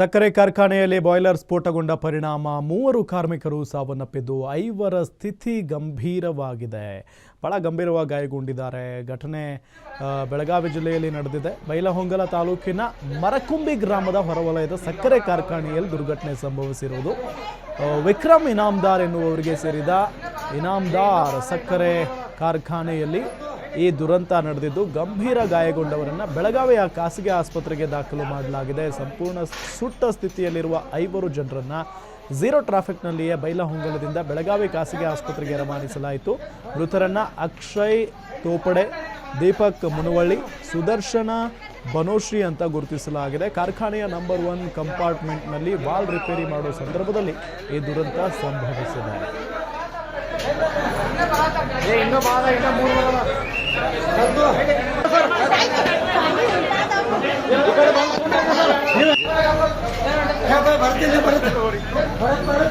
ಸಕ್ಕರೆ ಕಾರ್ಖಾನೆಯಲ್ಲಿ ಬಾಯ್ಲರ್ ಸ್ಫೋಟಗೊಂಡ ಪರಿಣಾಮ. ಮೂವರು ಕಾರ್ಮಿಕರು ಸಾವನ್ನಪ್ಪಿದ್ದು ಐವರ ಸ್ಥಿತಿ ಗಂಭೀರವಾಗಿದೆ. ಬಹಳ ಗಂಭೀರವಾಗಿ ಗಾಯಗೊಂಡಿದ್ದಾರೆ. ಘಟನೆ ಬೆಳಗಾವಿ ಜಿಲ್ಲೆಯಲ್ಲಿ ನಡೆದಿದೆ. ಬೈಲಹೊಂಗಲ ತಾಲೂಕಿನ ಮರಕುಂಬಿ ಗ್ರಾಮದ ಹೊರವಲಯದ ಸಕ್ಕರೆ ಕಾರ್ಖಾನೆಯಲ್ಲಿ ದುರ್ಘಟನೆ ಸಂಭವಿಸಿರುವುದು. ವಿಕ್ರಮ್ ಇನಾಮ್ದಾರ್ ಎನ್ನುವವರಿಗೆ ಸೇರಿದ ಇನಾಮ್ದಾರ್ ಸಕ್ಕರೆ ಕಾರ್ಖಾನೆಯಲ್ಲಿ ಈ ದುರಂತ ನಡೆದಿದ್ದು ಗಂಭೀರ ಗಾಯಗೊಂಡವರನ್ನು ಬೆಳಗಾವಿಯ ಖಾಸಗಿ ಆಸ್ಪತ್ರೆಗೆ ದಾಖಲು ಮಾಡಲಾಗಿದೆ. ಸಂಪೂರ್ಣ ಸುಟ್ಟ ಸ್ಥಿತಿಯಲ್ಲಿರುವ ಐವರು ಜನರನ್ನ ಝೀರೋ ಟ್ರಾಫಿಕ್ನಲ್ಲಿಯೇ ಬೈಲಹೊಂಗಲದಿಂದ ಬೆಳಗಾವಿ ಖಾಸಗಿ ಆಸ್ಪತ್ರೆಗೆ ರವಾನಿಸಲಾಯಿತು. ಮೃತರನ್ನು ಅಕ್ಷಯ್ ತೋಪಡೆ, ದೀಪಕ್ ಮುನವಳ್ಳಿ, ಸುದರ್ಶನ ಬನೋಶ್ರೀ ಅಂತ ಗುರುತಿಸಲಾಗಿದೆ. ಕಾರ್ಖಾನೆಯ ನಂಬರ್ ಒನ್ ಕಂಪಾರ್ಟ್ಮೆಂಟ್ನಲ್ಲಿ ವಾಲ್ ರಿಪೇರಿ ಮಾಡುವ ಸಂದರ್ಭದಲ್ಲಿ ಈ ದುರಂತ ಸಂಭವಿಸಿದೆ. भरत भरत भरत।